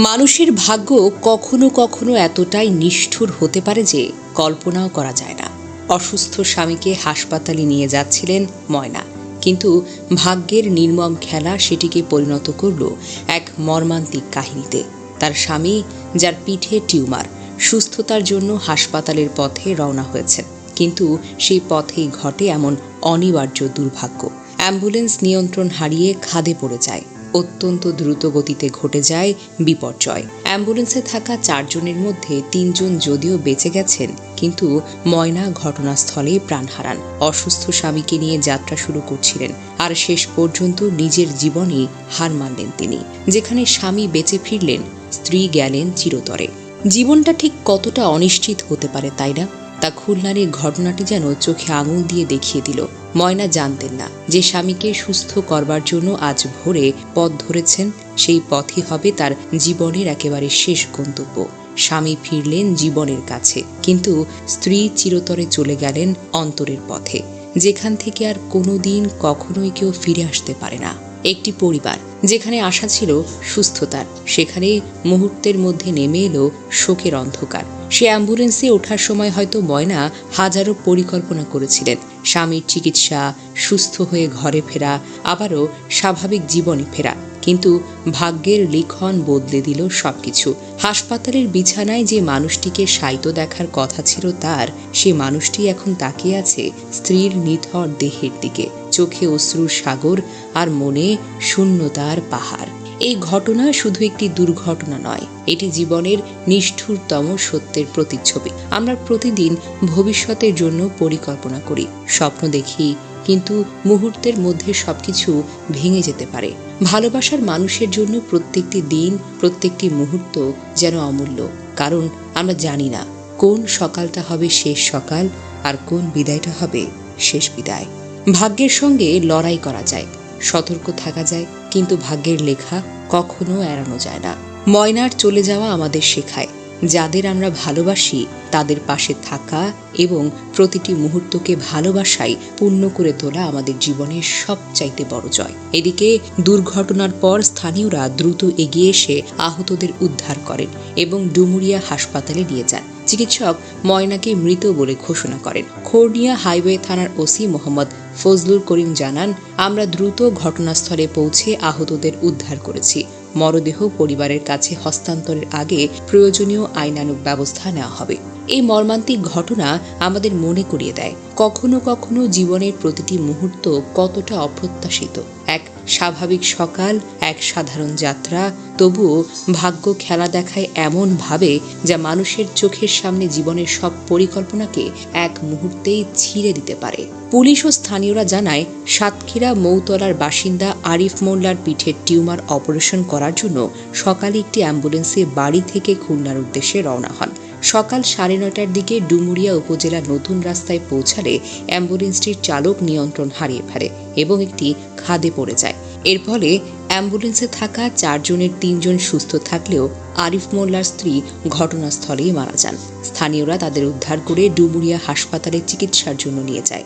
মানুষের ভাগ্য কখনো কখনো এতটাই নিষ্ঠুর হতে পারে যে কল্পনাও করা যায় না। অসুস্থ স্বামীকে হাসপাতালে নিয়ে যাচ্ছিলেন ময়না। কিন্তু ভাগ্যের নির্মম খেলা সেটিকে পরিণত করল এক মর্মান্তিক কাহিনীতে। তার স্বামী, যার পিঠে টিউমার, সুস্থতার জন্য হাসপাতালের পথে রওনা হয়েছেন। কিন্তু সেই পথেই ঘটে এমন অনিবার্য দুর্ভাগ্য। অ্যাম্বুলেন্স নিয়ন্ত্রণ হারিয়ে খাদে পড়ে যায়। অত্যন্ত দ্রুত গতিতে ঘটে যায় বিপর্যয়। অ্যাম্বুলেন্সে থাকা চারজনের মধ্যে তিনজন যদিও বেঁচে গেছেন, কিন্তু ময়না ঘটনাস্থলে প্রাণ হারান। অসুস্থ স্বামীকে নিয়ে যাত্রা শুরু করছিলেন, আর শেষ পর্যন্ত নিজের জীবনে হার মানলেন তিনি, যেখানে স্বামী বেঁচে ফিরলেন, স্ত্রী গেলেন চিরতরে। জীবনটা ঠিক কতটা অনিশ্চিত হতে পারে তাই না? তা খুলনার এই ঘটনাটি যেন চোখে আঙুল দিয়ে দেখিয়ে দিল। ময়না জানতেন না যে স্বামীকে সুস্থ করবার জন্য আজ ভোরে পথ ধরেছেন, সেই পথই হবে তার জীবনের একেবারে শেষ গন্তব্য। স্বামী ফিরলেন জীবনের কাছে, কিন্তু স্ত্রী চিরতরে চলে গেলেন অন্তরের পথে, যেখান থেকে আর কোনোদিন কখনোই কেউ ফিরে আসতে পারে না। একটি পরিবার যেখানে আশা ছিল সুস্থতার, সেখানে মুহূর্তের মধ্যে নেমে এলো শোকের অন্ধকার। সে অ্যাম্বুলেন্সে ওঠার সময় হয়তো ময়না হাজারো পরিকল্পনা করেছিলেন। স্বামীর চিকিৎসা, সুস্থ হয়ে ঘরে ফেরা, আবারও স্বাভাবিক জীবনে ফেরা। কিন্তু ভাগ্যের লিখন বদলে দিল সবকিছু। হাসপাতালের বিছানায় যে মানুষটিকে সাইতো দেখার কথা ছিল তার, সে মানুষটি এখন তাকিয়ে আছে স্ত্রীর নিথর দেহের দিকে, চোখে অশ্রুর সাগর আর মনে শূন্যতার পাহাড়। এই ঘটনা শুধু একটি দুর্ঘটনা নয়, এটি জীবনের নিষ্ঠুরতম সত্যের প্রতিচ্ছবি। আমরা প্রতিদিন ভবিষ্যতের জন্য পরিকল্পনা করি, স্বপ্ন দেখি, কিন্তু মুহূর্তের মধ্যে সবকিছু ভেঙে যেতে পারে। ভালোবাসার মানুষের জন্য প্রত্যেকটি দিন, প্রত্যেকটি মুহূর্ত যেন অমূল্য। কারণ আমরা জানি না কোন সকালটা হবে শেষ সকাল আর কোন বিদায়টা হবে শেষ বিদায়। ভাগ্যের সঙ্গে লড়াই করা যায়, সতর্ক থাকা যায়, কিন্তু ভাগ্যের লেখা কখনো এড়ানো যায় না। ময়নার চলে যাওয়া আমাদের শেখায়। যাদের আমরা ভালোবাসি, তাদের পাশে থাকা এবং প্রতিটি মুহূর্তকে ভালোবাসাই পূর্ণ করে তোলা আমাদের জীবনের সবচাইতে বড় জয়। এদিকে দুর্ঘটনার পর স্থানীয়রা দ্রুত এগিয়ে এসে আহতদের উদ্ধার করেন এবং ডুমুরিয়া হাসপাতালে নিয়ে যান। চিকিৎসক ময়নাকে মৃত বলে ঘোষণা করেন। খোর্নিয়া হাইওয়ে থানার ওসি মোহাম্মদ ফজলুল করিম জানান, আমরা দ্রুত ঘটনাস্থলে পৌঁছে আহতদের উদ্ধার করেছি। মরদেহ পরিবারের কাছে হস্তান্তরের আগে প্রয়োজনীয় আইনানুগ ব্যবস্থা নেওয়া হবে। এই মর্মান্তিক ঘটনা আমাদের মনে করিয়ে দেয়, কখনো কখনো জীবনের প্রতিটি মুহূর্ত কতটা অপ্রত্যাশিত। এক স্বাভাবিক সকাল, এক সাধারণ যাত্রা। তবুও ভাগ্য খেলা দেখায় এমন ভাবে যা মানুষের চোখের সামনে জীবনের সব পরিকল্পনাকে এক মুহূর্তেই ছিঁড়ে দিতে পারে। পুলিশ ও স্থানীয়রা জানায়, সাতক্ষীরা মৌতলার বাসিন্দা আরিফ মোল্লার পিঠের টিউমার অপারেশন করার জন্য সকালে একটি অ্যাম্বুলেন্সে বাড়ি থেকে খুলনার উদ্দেশ্যে রওনা হন। সকাল সাড়ে নটার দিকে ডুমুরিয়া উপজেলার নতুন রাস্তায় পৌঁছালে অ্যাম্বুলেন্সটির চালক নিয়ন্ত্রণ হারিয়ে ফেলে এবং একটি খাদে পড়ে যায়। এর ফলে অ্যাম্বুলেন্সে থাকা চারজনের তিনজন সুস্থ থাকলেও আরিফ মোল্লার স্ত্রী ঘটনাস্থলেই মারা যান। স্থানীয়রা তাদের উদ্ধার করে ডুমুরিয়া হাসপাতালে চিকিৎসার জন্য নিয়ে যায়।